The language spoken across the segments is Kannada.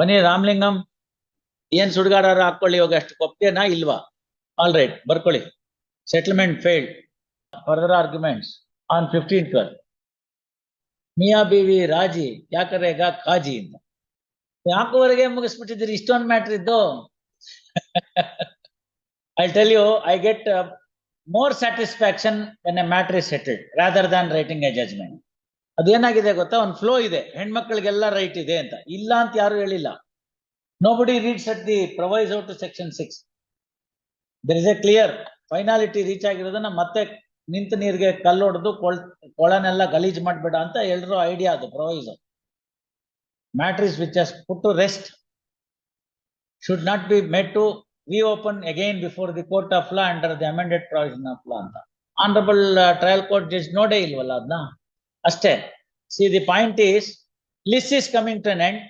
ಬನ್ನಿ ರಾಮಲಿಂಗಂ ಏನ್ ಸುಡ್ಗಾಡಾರ ಹಾಕೊಳ್ಳಿ ಇವಾಗ ಅಷ್ಟು ಒಪ್ಗೆನಾ ಇಲ್ವಾ ಆಲ್ ರೈಟ್ ಬರ್ಕೊಳ್ಳಿ settlement failed further arguments on fifteen twelve Miya ಬಿವಿ ರಾಜಿ ಯಾಕರೇಗ ಕಾಜಿ ಅಂತ ಯಾಕುವರೆಗೆ ಮುಗಿಸ್ಬಿಟ್ಟಿದ್ದೀರಿ ಇಷ್ಟೊಂದು ಮ್ಯಾಟ್ರ್ ಇದ್ದು I tell you I get more satisfaction when a matter is settled rather than writing a judgment ಅದೇನಾಗಿದೆ ಗೊತ್ತಾ? ಒಂದು ಫ್ಲೋ ಇದೆ. ಹೆಣ್ಮಕ್ಳಿಗೆಲ್ಲ ರೈಟ್ ಇದೆ ಅಂತ. ಇಲ್ಲ ಅಂತ ಯಾರು ಹೇಳಿಲ್ಲ. Nobody reads at the proviso out section six there is a clear finality reach ಆಗಿರೋದನ್ನ ಮತ್ತೆ ನಿಂತ ನೀರಿಗೆ ಕಲ್ಲು ಹೊಡೆದು ಕೊಳ್, ಕೊಳನೆಲ್ಲ ಗಲೀಜ್ ಮಾಡ್ಬೇಡ ಅಂತ ಎಲ್ರು ಐಡಿಯಾ ಅದು proviso matters which has put to rest should not be made to reopen again before the court of law under the amended provision of law ಅಂತ. ಆನರಬಲ್ ಟ್ರಯಲ್ ಕೋರ್ಟ್ ಜಡ್ಜ್ ನೋಡೇ ಇಲ್ವಲ್ಲ ಅದನ್ನ ಅಷ್ಟೇ see the point is list is coming to end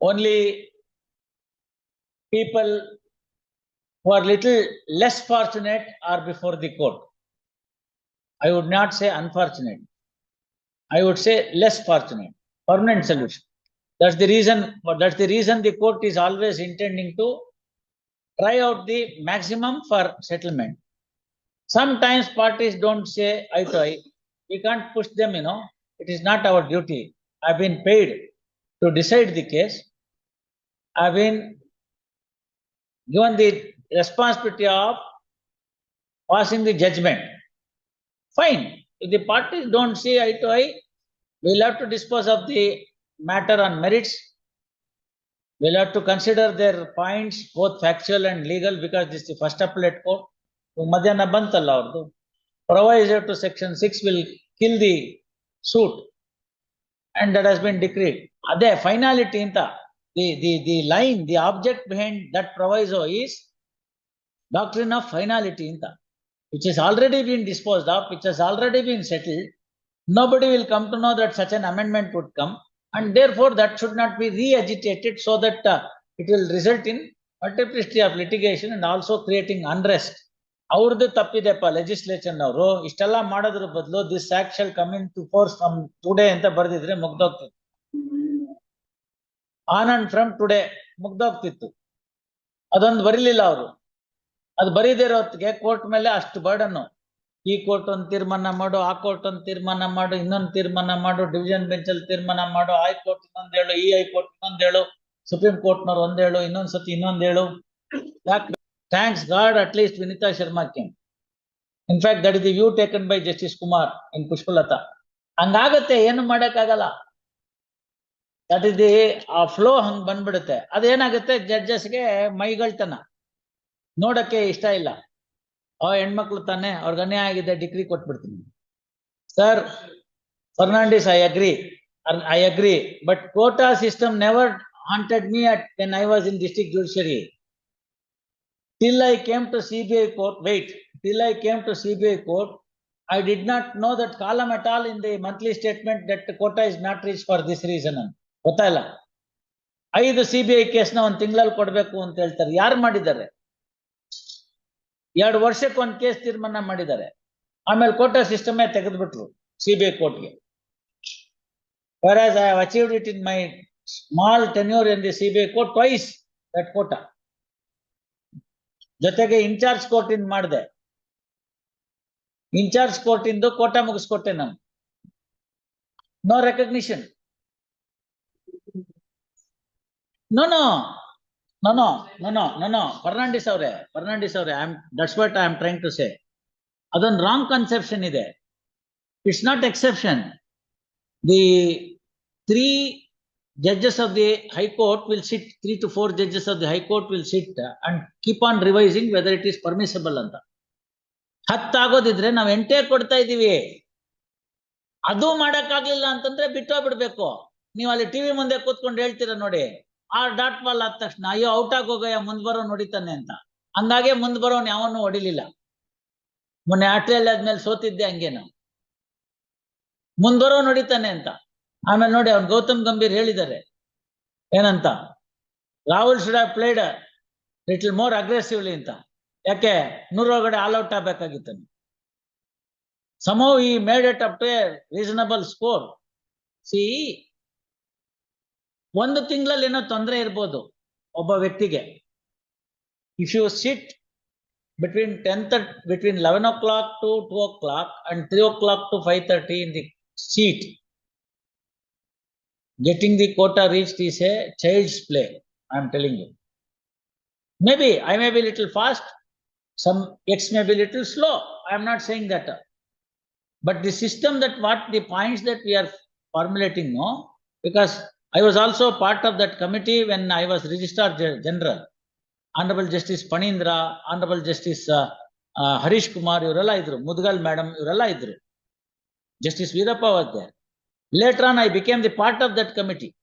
only people who are little less fortunate are before the court. I would not say unfortunate. I would say less fortunate, permanent solution. That's the reason, but that's the reason the court is always intending to try out the maximum for settlement. Sometimes parties don't say eye to eye. We can't push them, you know. It is not our duty. I've been paid to decide the case. I've been given the responsibility of passing the judgment. Fine. If the parties don't see eye to eye, we'll have to dispose of the matter on merits. We'll have to consider their points, both factual and legal, because this is the first appellate court. ಮಧ್ಯಾಹ್ನ ಬಂತಲ್ಲ ಅವ್ರದ್ದು proviso to section 6 will kill the suit and that has been decreed. Ade finality in the, the, the line, the object behind that proviso is doctrine of finality in the, which has already been disposed of, which has already been settled. Nobody will come to know that such an amendment would come and therefore that should not be re-agitated so that uh, it will result in multiplicity of litigation and also creating unrest ಅವ್ರದ್ದು ತಪ್ಪಿದೆಪ್ಪ ಲೆಜಿಸ್ಲೇಷನ್ ಅವರು. ಇಷ್ಟೆಲ್ಲ ಮಾಡೋದ್ರ ಬದಲು this act shall come into force from today ಅಂತ ಬರ್ದಿದ್ರೆ ಮುಗ್ದೋಗ್ತಿತ್ತು ಆನ್ ಅಂಡ್ ಫ್ರಮ್ ಟುಡೇ ಮುಗ್ದೋಗ್ತಿತ್ತು. ಅದೊಂದು ಬರೀಲಿಲ್ಲ ಅವರು. ಅದು ಬರೀದೇ ಕೋರ್ಟ್ ಮೇಲೆ ಅಷ್ಟು ಬರ್ಡನ್ನು ಈ ಕೋರ್ಟ್ ಒಂದು ತೀರ್ಮಾನ ಮಾಡು, ಆ ಕೋರ್ಟ್ ಒಂದು ತೀರ್ಮಾನ ಮಾಡು, ಇನ್ನೊಂದು ತೀರ್ಮಾನ ಮಾಡು ಡಿವಿಷನ್ ಬೆಂಚ್ ಅಲ್ಲಿ ತೀರ್ಮಾನ ಮಾಡು ಹೈಕೋರ್ಟ್ ಇನ್ನೊಂದು ಹೇಳು, ಈ ಹೈಕೋರ್ಟ್ ಒಂದ್ ಹೇಳು ಸುಪ್ರೀಂ ಕೋರ್ಟ್ನವ್ರು ಒಂದ್ ಹೇಳು, ಇನ್ನೊಂದ್ ಸತಿ ಇನ್ನೊಂದ್ ಹೇಳು. ಯಾಕೆ thanks God at least Vineeta Sharma king in fact that is the view taken by justice Kumar in Pushpalata ಹಂಗಾಗತ್ತೆ, ಏನು ಮಾಡೋಕ್ಕಾಗಲ್ಲ. ದಟ್ ಇಸ್ ದಿ ಆ ಫ್ಲೋ ಹಂಗ್ ಬಂದ್ಬಿಡುತ್ತೆ. ಅದೇನಾಗುತ್ತೆ ಜಡ್ಜಸ್ಗೆ ಮೈಗಳ್ತನ. ನೋಡಕ್ಕೆ ಇಷ್ಟ ಇಲ್ಲ. ಆ ಹೆಣ್ಮಕ್ಳು ತಾನೆ, ಅವ್ರಿಗೆ ಅನ್ಯಾಯ ಆಗಿದೆ ಡಿಗ್ರಿ ಕೊಟ್ಬಿಡ್ತೀನಿ. Sir Fernandes I agree I agree but quota system never haunted me at when I was in district judiciary till I came to CBI court, wait till I came to CBI court, I did not know that column at all in the monthly statement that quota is not reached for this reason ಅಂತ ಗೊತ್ತಾಯಿಲ್ಲ ಐದು ಸಿ ಬಿ ಐ ಕೇಸ್ನ Tinglal Kodbeku ಕೊಡ್ಬೇಕು ಅಂತ ಹೇಳ್ತಾರೆ Madidare. ಮಾಡಿದ್ದಾರೆ ಎರಡು ವರ್ಷಕ್ಕೆ case ಕೇಸ್ Madidare. ಮಾಡಿದ್ದಾರೆ quota system ಸಿಸ್ಟಮೇ ತೆಗೆದ್ಬಿಟ್ರು ಸಿ ಬಿ ಐ ಕೋರ್ಟ್ಗೆ whereas I have achieved it in my small tenure in the CBI court twice, that quota. ಜೊತೆಗೆ ಇನ್ಚಾರ್ಜ್ ಕೋರ್ಟ್ ಇಂದ ಮಾಡಿದೆ. ಇನ್ಚಾರ್ಜ್ ಕೋರ್ಟ್ ಇಂದು ಕೋಟ ಮುಗಿಸ್ಕೊಟ್ಟೆ ನಾನು. No recognition no no no no Fernandes ಅವರೇ ಫರ್ನಾಂಡಿಸ್ ಅವರೇ. I am that's what I am trying to say ಅದೊಂದು ರಾಂಗ್ ಕನ್ಸೆಪ್ಷನ್ ಇದೆ. It's not exception the three judges of the high court will sit, three to four judges of the high court will sit and keep on revising whether it is ಅಂತ. ಹತ್ತಾಗೋದಿದ್ರೆ ನಾವ್ ಎಂಟೇ ಕೊಡ್ತಾ ಇದ್ದೀವಿ. ಅದು ಮಾಡಕ್ಕಾಗ್ಲಿಲ್ಲ ಅಂತಂದ್ರೆ ಬಿಟ್ಟೋಗ್ಬಿಡ್ಬೇಕು ನೀವ್ ಅಲ್ಲಿ ಟಿವಿ ಮುಂದೆ ಕೂತ್ಕೊಂಡು ಹೇಳ್ತೀರ ನೋಡಿ. ಆ ಡಾಟ್ ಬಾಲ್ ಆದ ತಕ್ಷಣ ಅಯ್ಯೋ ಔಟ್ ಆಗೋಗಯ್ಯ, ಮುಂದ್ ಬರೋ ನೋಡಿತಾನೆ ಅಂತ. ಹಂಗಾಗೆ ಮುಂದ್ ಬರೋನ್ ಯಾವನ್ನೂ ಹೊಡಿಲಿಲ್ಲ. ಮೊನ್ನೆ ಆಟದಲ್ಲಿ ಆದ್ಮೇಲೆ ಸೋತಿದ್ದೆ ಹಂಗೇನು. ಮುಂದ್ ಬರೋ ನೋಡಿತಾನೆ ಅಂತ. ಆಮೇಲೆ ನೋಡಿ ಅವ್ರು ಗೌತಮ್ ಗಂಭೀರ್ ಹೇಳಿದ್ದಾರೆ. ಏನಂತ? Rahul should have played little more aggressively ಅಂತ. ಯಾಕೆ? ನೂರೊಳಗಡೆ ಆಲ್ ಔಟ್ ಆಗ್ಬೇಕಾಗಿತ್ತು. ಸಮೋ ಈ made it up to a reasonable score C ಒಂದು ತಿಂಗಳಲ್ಲಿ ಏನೋ ತೊಂದರೆ ಇರ್ಬೋದು ಒಬ್ಬ ವ್ಯಕ್ತಿಗೆ. If you sit between thirty between eleven o'clock to two o'clock and three o'clock to five thirty in the seat getting the quota reached is a child's play i am telling you maybe i may be little fast some x may be little slow i am not saying that but the system that what the points that we are formulating no because i was also part of that committee when i was registrar Ge- general honorable justice panindra honorable justice uh, uh, harish kumar ಇವರೆಲ್ಲ ಇದ್ರು ಮುದ್ಗಲ್ madam ಇವರೆಲ್ಲ ಇದ್ರು justice Veerappa was there later on i became the part of that committee